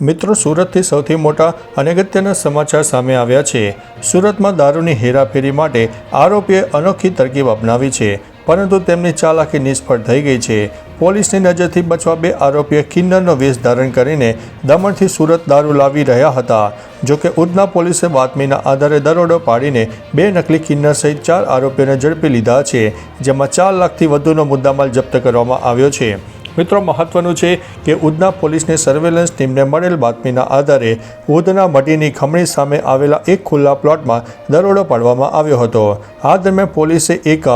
મિત્રો, સુરતથી સૌથી મોટા અને અગત્યના સમાચાર સામે આવ્યા છે. સુરતમાં દારૂની હેરાફેરી માટે આરોપીએ અનોખી તરકીબ અપનાવી છે, પરંતુ તેમની ચાલાકી નિષ્ફળ થઈ ગઈ છે. પોલીસની નજરથી બચવા બે આરોપીએ કિન્નરનો વેશ ધારણ કરીને દમણથી સુરત દારૂ લાવી રહ્યા હતા. જોકે ઉધના પોલીસે બાતમીના આધારે દરોડો પાડીને બે નકલી કિન્નર સહિત ચાર આરોપીઓને ઝડપી લીધા છે, જેમાં ચાર લાખથી વધુનો મુદ્દામાલ જપ્ત કરવામાં આવ્યો છે. મિત્રો, મહત્વનું છે કે ઉધના પોલીસની સર્વેલન્સ ટીમને મળેલ બાતમીના આધારે ઉધના મઢીની ખમણી સામે આવેલા એક ખુલ્લા પ્લોટમાં દરોડો પાડવામાં આવ્યો હતો. આ દરમિયાન પોલીસે એક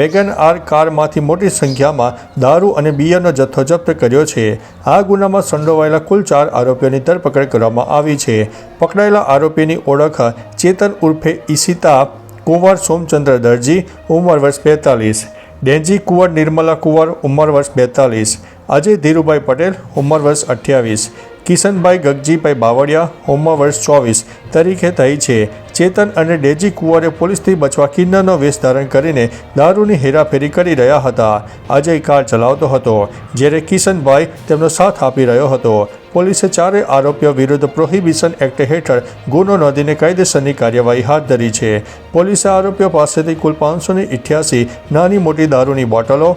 વેગન આર કારમાંથી મોટી સંખ્યામાં દારૂ અને બિયરનો જથ્થો જપ્ત કર્યો છે. આ ગુનામાં સંડોવાયેલા કુલ ચાર આરોપીઓની ધરપકડ કરવામાં આવી છે. પકડાયેલા આરોપીની ઓળખ ચેતન ઉર્ફે ઈશિતા, કુંવર સોમચંદ્ર દરજી, ઉંમર વર્ષ બેતાલીસ, ડેન્જી કુંવર નિર્મલા કુંવર, ઉંમર વર્ષ બેતાલીસ અજય ધીરુભાઈ પટેલ, ઉંમર વર્ષ અઠ્યાવીસ. કિશનભાઈ ગગજીભાઈ બાવળિયા, ઉંમર વર્ષ ચોવીસ. તરીકે થઈ છે. ચેતન અને ડેજી કુંવરે પોલીસથી બચવા કિન્નરનો વેશ ધારણ કરીને દારૂની હેરાફેરી કરી રહ્યા હતા. અજય કાર ચલાવતો હતો, જ્યારે કિશનભાઈ તેમનો સાથ આપી રહ્યો હતો. પોલીસે ચારેય આરોપીઓ વિરુદ્ધ પ્રોહિબિશન એક્ટ હેઠળ ગુનો નોંધીને કાયદેસરની કાર્યવાહી હાથ ધરી છે. પોલીસે આરોપીઓ પાસેથી કુલ પાંચસો ઇઠ્યાસી નાની મોટી દારૂની બોટલો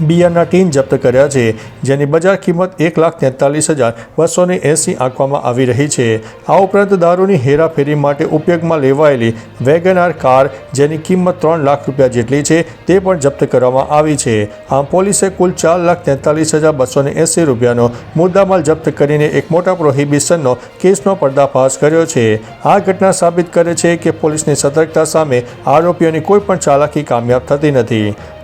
બિયરના ટીન જપ્ત કર્યા છે, જેની બજાર કિંમત એક લાખ તેતાલીસ હજાર બસોને એંસી આંકવામાં આવી રહી છે. આ ઉપરાંત દારૂની હેરાફેરી માટે ઉપયોગમાં લેવાયેલી વેગનાર કાર, જેની કિંમત ત્રણ લાખ રૂપિયા જેટલી છે, તે પણ જપ્ત કરવામાં આવી છે. આમ પોલીસે કુલ ચાર લાખ તેતાલીસ હજાર બસોને એંસી રૂપિયાનો મુદ્દામાલ જપ્ત કરીને એક મોટા પ્રોહિબિશનનો કેસનો પર્દાફાશ કર્યો છે. આ ઘટના સાબિત કરે છે કે પોલીસની સતર્કતા સામે આરોપીઓની કોઈ પણ ચાલાકી કામયાબ થતી નથી.